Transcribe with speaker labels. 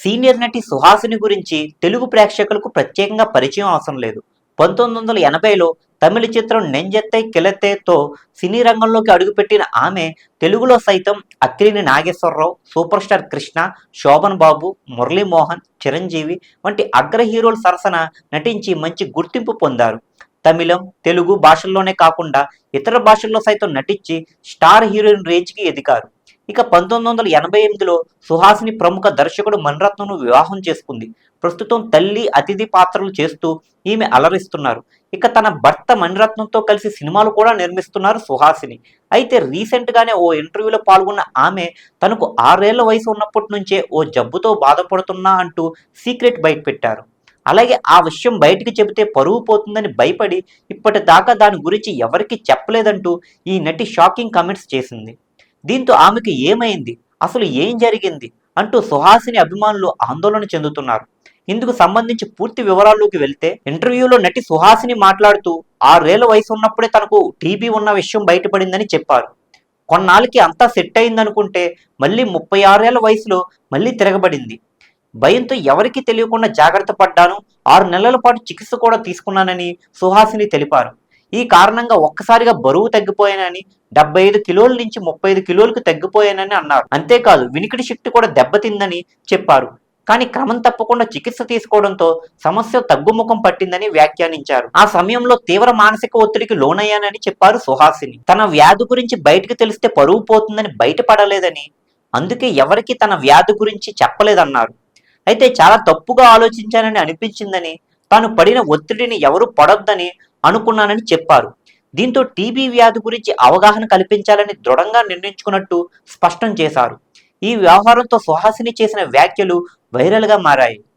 Speaker 1: Senior నటి సుహాసిని గురించి తెలుగు ప్రేక్షకులకు ప్రత్యేకంగా పరిచయం అవసరం లేదు. పంతొమ్మిది వందల ఎనభైలో తమిళ చిత్రం నెంజెత్తై కిలెత్తేతో సినీ రంగంలోకి అడుగుపెట్టిన ఆమె తెలుగులో సైతం అక్కిరిని నాగేశ్వరరావు సూపర్ స్టార్ కృష్ణ శోభన్ బాబు మురళీమోహన్ చిరంజీవి వంటి అగ్ర హీరోల సరసన నటించి మంచి గుర్తింపు పొందారు. తమిళం తెలుగు భాషల్లోనే కాకుండా ఇతర భాషల్లో సైతం నటించి స్టార్ హీరోయిన్ రేంజ్కి ఎదిగారు. ఇక పంతొమ్మిది వందల ఎనభై ఎనిమిదిలో సుహాసిని ప్రముఖ దర్శకుడు మణిరత్నంను వివాహం చేసుకుంది. ప్రస్తుతం తల్లి అతిథి పాత్రలు చేస్తూ ఈమె అలరిస్తున్నారు. ఇక తన భర్త మణిరత్నంతో కలిసి సినిమాలు కూడా నిర్మిస్తున్నారు సుహాసిని. అయితే రీసెంట్గానే ఓ ఇంటర్వ్యూలో పాల్గొన్న ఆమె తనకు ఆరేళ్ళ వయసు ఉన్నప్పటి నుంచే ఓ జబ్బుతో బాధపడుతున్నా అంటూ సీక్రెట్ బయట పెట్టారు. అలాగే ఆ విషయం బయటికి చెబితే పరువు పోతుందని భయపడి ఇప్పటిదాకా దాని గురించి ఎవరికి చెప్పలేదంటూ ఈ నటి షాకింగ్ కమెంట్స్ చేసింది. దీంతో ఆమెకు ఏమైంది? అసలు ఏం జరిగింది? అంటూ సుహాసిని అభిమానులు ఆందోళన చెందుతున్నారు. ఇందుకు సంబంధించి పూర్తి వివరాల్లోకి వెళ్తే ఇంటర్వ్యూలో నటి సుహాసిని మాట్లాడుతూ ఆరేళ్ళ వయసు ఉన్నప్పుడే తనకు టీబీ ఉన్న విషయం బయటపడిందని చెప్పారు. కొన్నాళ్ళకి అంతా సెట్ అయిందనుకుంటే మళ్ళీ ముప్పై ఆరేళ్ళ వయసులో మళ్ళీ తిరగబడింది. భయంతో ఎవరికీ తెలియకుండా జాగ్రత్త పడ్డాను ఆరు నెలల పాటు చికిత్స కూడా తీసుకున్నానని సుహాసిని తెలిపారు. ఈ కారణంగా ఒక్కసారిగా బరువు తగ్గిపోయానని డెబ్బై ఐదు కిలోల నుంచి ముప్పై ఐదు కిలోలకు తగ్గిపోయానని అన్నారు. అంతేకాదు వినికిడి శక్తి కూడా దెబ్బతిందని చెప్పారు. కానీ క్రమం తప్పకుండా చికిత్స తీసుకోవడంతో సమస్య తగ్గుముఖం పట్టిందని వ్యాఖ్యానించారు. ఆ సమయంలో తీవ్ర మానసిక ఒత్తిడికి లోనయ్యానని చెప్పారు సుహాసిని. తన వ్యాధి గురించి బయటకు తెలిస్తే పరువు పోతుందని బయటపడలేదని అందుకే ఎవరికి తన వ్యాధి గురించి చెప్పలేదన్నారు. అయితే చాలా తప్పుగా ఆలోచించానని అనిపించిందని తాను పడిన ఒత్తిడిని ఎవరు పడొద్దని అనుకున్నానని చెప్పారు. దీంతో టీబీ వ్యాధి గురించి అవగాహన కల్పించాలని దృఢంగా నిర్ణయించుకున్నట్టు స్పష్టం చేశారు. ఈ వ్యవహారంతో సుహాసిని చేసిన వ్యాఖ్యలు వైరల్గా మారాయి.